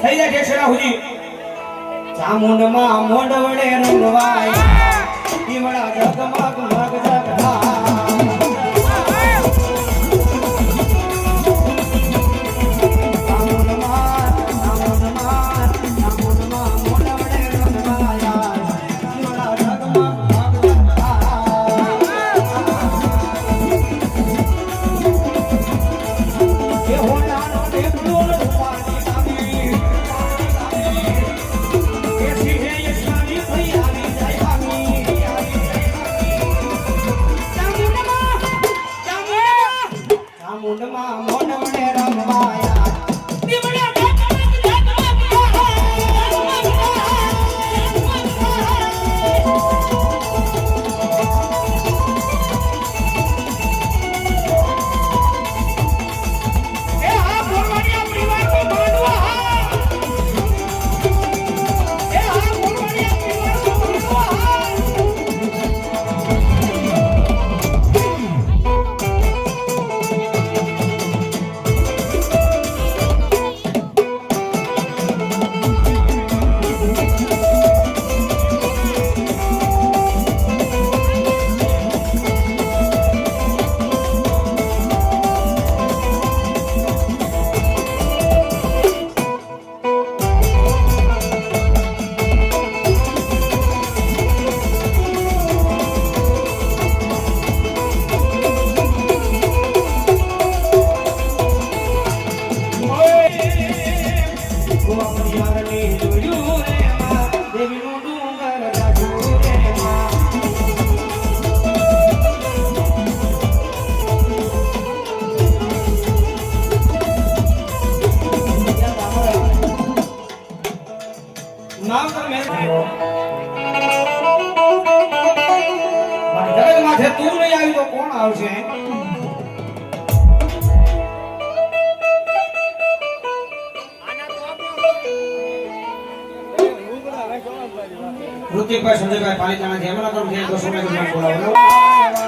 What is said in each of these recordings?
થઈ જાય ઢેસડા સુધી ચામુંડમાં મોઢવડે રંગવાય. પીવડા જગમગ સાથે તું નહીં આવી તો કોણ આવશે? ઋતિકભાઈ સંજયભાઈ પાલિતાણા જેમના પર જે કશું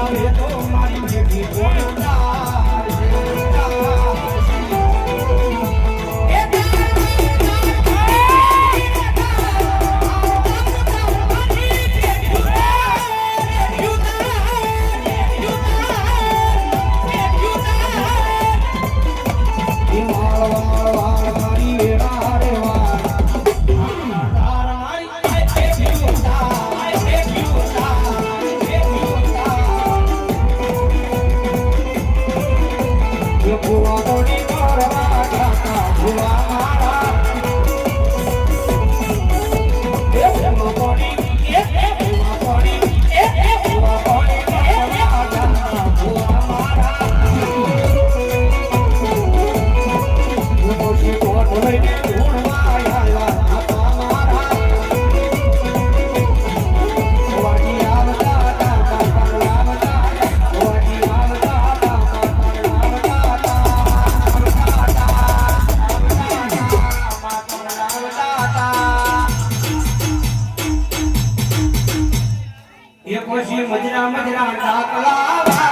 આવે તો મારી બેટી કોણ પછી મજરા મજરા ડાકલા